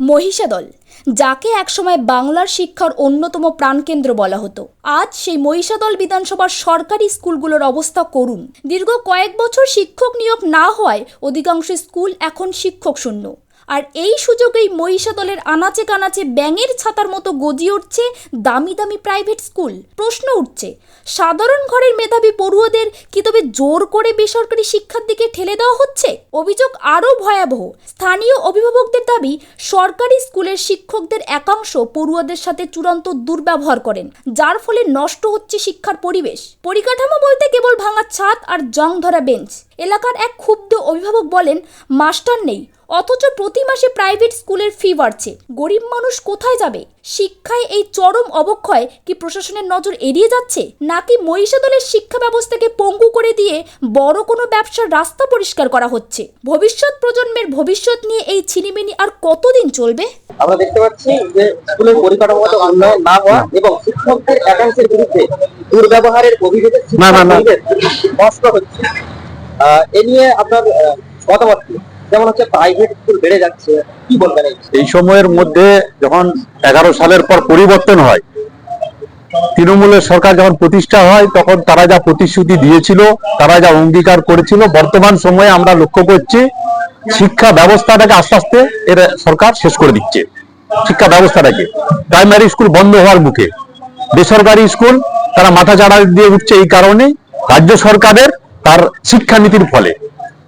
মহিষাদল, যাকে একসময় বাংলার শিক্ষার অন্যতম প্রাণকেন্দ্র বলা হতো। আজ সেই মহিষাদল বিধানসভার সরকারি স্কুলগুলোর অবস্থা করুন দীর্ঘ কয়েক বছর শিক্ষক নিয়োগ না হওয়ায় অধিকাংশ স্কুল এখন শিক্ষক শূন্য। আর এই সুযোগেই মহিষাদলের আনাচে কানাচে ব্যাঙের ছাতার মতো গজিয়ে উঠছে দামি দামি প্রাইভেট স্কুল প্রশ্ন উঠছে, সাধারণ ঘরের মেধাবী পড়ুয়াদের কি তবে জোর করে বেসরকারি শিক্ষার দিকে ঠেলে দেওয়া হচ্ছে? অভিযোগ আরও ভয়াবহ। স্থানীয় অভিভাবকদের দাবি, সরকারি স্কুলের শিক্ষকদের একাংশ পড়ুয়াদের সাথে চূড়ান্ত দুর্ব্যবহার করেন, যার ফলে নষ্ট হচ্ছে শিক্ষার পরিবেশ। পরিকাঠামো বলতে কেবল ভাঙা ছাদ আর জং ধরা বেঞ্চ এলাকার এক ক্ষুব্ধ অভিভাবক বলেন মাস্টার নেই অথচ প্রতি মাসে প্রাইভেট স্কুলের ফি বাড়ছে। গরিব মানুষ কোথায় যাবে? শিক্ষায় এই চরম অবক্ষয় কি প্রশাসনের নজর এড়িয়ে যাচ্ছে? নাকি মহিষাদলের শিক্ষা ব্যবস্থাকে পঙ্গু করে দিয়ে বড় কোনো ব্যবসার রাস্তা পরিষ্কার করা হচ্ছে? ভবিষ্যৎ প্রজন্মের ভবিষ্যৎ নিয়ে এই ছিনিমিনি আর কতদিন চলবে? আমরা দেখতে পাচ্ছি যে স্কুলের পরিকাঠামোগত উন্নয়ন না হওয়া এবং শিক্ষকদের একাংশের বিরুদ্ধে দুর্ব্যবহারের অভিযোগে না, না, না। নষ্ট হচ্ছে। এ নিয়ে আপনার মতামত? যেমন হচ্ছে প্রাইভেট স্কুল বেড়ে যাচ্ছে, কি বলবেন এই সময়ের মধ্যে যখন এগারো সালের পর পরিবর্তন হয়, তৃণমূলের সরকার যখন প্রতিষ্ঠা হয়, তখন তারা যা প্রতিশ্রুতি দিয়েছিল, তারা যা অঙ্গীকার করেছিল, বর্তমান সময়ে আমরা লক্ষ্য করছি, শিক্ষা ব্যবস্থাটাকে আস্তে আস্তে এর সরকার শেষ করে দিচ্ছে। শিক্ষা ব্যবস্থাটাকে। প্রাইমারি স্কুল বন্ধ হওয়ার মুখে। বেসরকারি স্কুল তারা মাথা চাড়া দিয়ে উঠছে এই কারণে। রাজ্য সরকারের তার শিক্ষানীতির ফলে।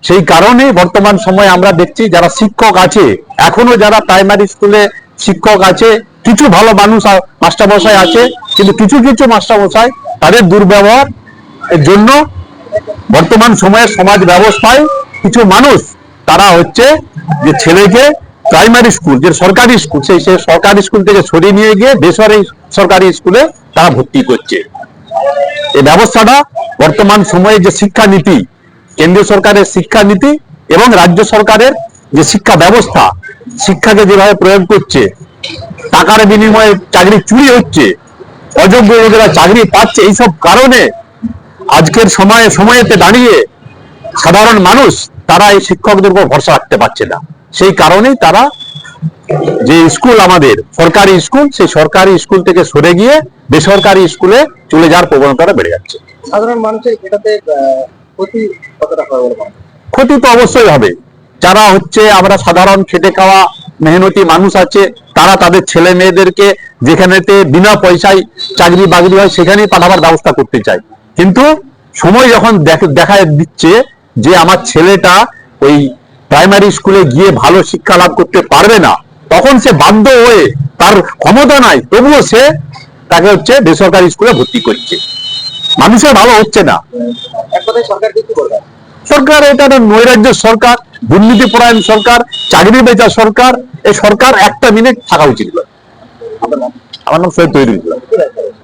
সেই কারণে বর্তমান সময়ে আমরা দেখছি যারা শিক্ষক আছে, এখনও যারা প্রাইমারি স্কুলে শিক্ষক আছে, কিছু ভালো মানুষ মাস্টারমশাই আছে, কিন্তু কিছু কিছু মাস্টারমশাই তাদের দুর্ব্যবহার এর জন্য বর্তমান সময়ে সমাজ ব্যবস্থায় কিছু মানুষ তারা হচ্ছে যে ছেলেকে প্রাইমারি স্কুল যে সরকারি স্কুল সেই সরকারি স্কুল থেকে সরিয়ে নিয়ে গিয়ে বেসরকারি, সরকারি স্কুলে তারা ভর্তি করছে। এই ব্যবস্থাটা বর্তমান সময়ে যে শিক্ষানীতি, কেন্দ্রীয় সরকারের শিক্ষানীতি এবং রাজ্য সরকারের যে শিক্ষা ব্যবস্থা, শিক্ষাকে যেভাবে প্রয়োগ করছে, টাকার বিনিময়ে চাকরি চুরি হচ্ছে, অযোগ্য লোকেরা চাকরি পাচ্ছে, এইসব কারণে আজকের সময়ে, সময়েতে দাঁড়িয়ে সাধারণ মানুষ, তারা এই শিক্ষকদের উপর ভরসা রাখতে পারছে না। সেই কারণেই তারা যে স্কুল আমাদের সরকারি স্কুল সেই সরকারি স্কুল থেকে সরে গিয়ে বেসরকারি স্কুলে চলে যাওয়ার প্রবণতাটা বেড়ে যাচ্ছে। সাধারণ মানুষের এটাতে ক্ষতি কতটা? ক্ষতি তো অবশ্যই হবে। যারা হচ্ছে আমরা সাধারণ খেটে খাওয়া মেহনতি মানুষ আছে তারা তাদের ছেলে মেয়েদেরকে যেখানেতে বিনা পয়সায় চাকরি বাকরি হয় সেখানেই পাঠাবার ব্যবস্থা করতে চায়। কিন্তু সময় যখন দেখা দিচ্ছে যে আমার ছেলেটা ওই প্রাইমারি স্কুলে গিয়ে ভালো শিক্ষা লাভ করতে পারবে না তখন সে বাধ্য হয়ে তার ক্ষমতা নাই তবুও সে তাকে হচ্ছে বেসরকারি স্কুলে ভর্তি করছে। মানুষের ভালো হচ্ছে না। সরকার এটা একটা নৈরাজ্য সরকার দুর্নীতি পরায়ণ সরকার চাকরি বেচা সরকার এই সরকার একটা মিনিট থাকা উচিত? আমার নাম সৈয়দ তৈরি